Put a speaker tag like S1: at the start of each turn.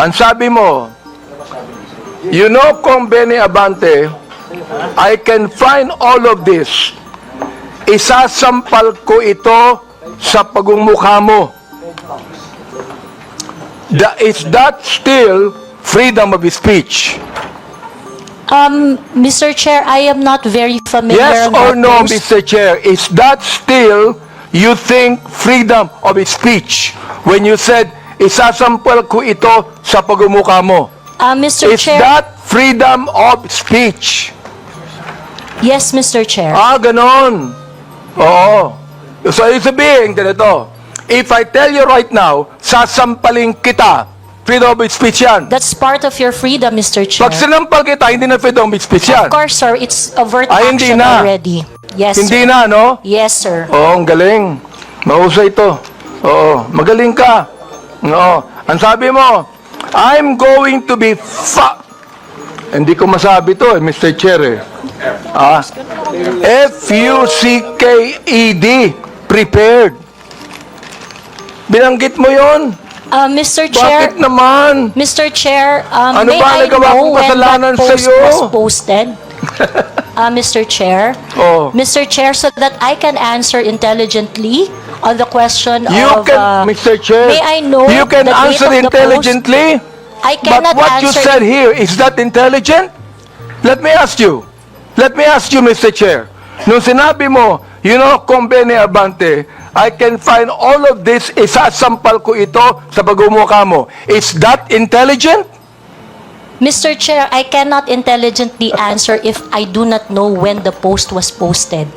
S1: Ang sabi mo, you know, Kong Benny Abante, I can find all of this. Isasampal ko ito sa pagmumukha mo. Da, is that still freedom of speech?
S2: Um, Mr. Chair, I am not very familiar
S1: Yes or no,
S2: post.
S1: Mr. Chair? Is that still, you think, freedom of speech? When you said, isasampal ko ito sa pagmumukha mo.
S2: Uh, Mr.
S1: Is
S2: Chair,
S1: that freedom of speech?
S2: yes, Mr. Chair.
S1: Ah, ganon. Oo. So, ibig sabihin, ganito. If I tell you right now, sasampalin kita, freedom of speech yan.
S2: That's part of your freedom, Mr. Chair.
S1: Pag sinampal kita, hindi na freedom of speech yan.
S2: Of course, sir, it's overt
S1: Ay, hindi
S2: action
S1: na.
S2: already. Yes,
S1: Hindi
S2: sir.
S1: na, no?
S2: Yes, sir.
S1: Oo, ang galing. Mahusay ito. Oo, magaling ka. Oo. Ang sabi mo, I'm going to be fa... Hindi ko masabi to eh, Mr. Chair eh. Ah, F-U-C-K-E-D, E prepared. Binanggit mo yon?
S2: Uh, Mr. Chair,
S1: Bakit naman?
S2: Mr. Chair, um,
S1: Ano
S2: may
S1: ba
S2: I
S1: nagawa
S2: know
S1: kong
S2: when
S1: kasalanan
S2: that post
S1: sa'yo?
S2: was posted? uh, Mr. Chair?
S1: Oh.
S2: Mr. Chair, so that I can answer intelligently on the question
S1: You
S2: of...
S1: can,
S2: uh,
S1: Mr. Chair,
S2: May I know
S1: you can
S2: the date
S1: answer
S2: of the post?
S1: intelligently.
S2: I
S1: But
S2: cannot
S1: what you said here, is that intelligent? Let me ask you. Let me ask you, Mr. Chair. Nung sinabi mo, you know, Combene Abante, I can find all of this, isasampal ko ito sa pagmumukha mo. Is that intelligent?
S2: Mr. Chair, I cannot intelligently answer if I do not know when the post was posted.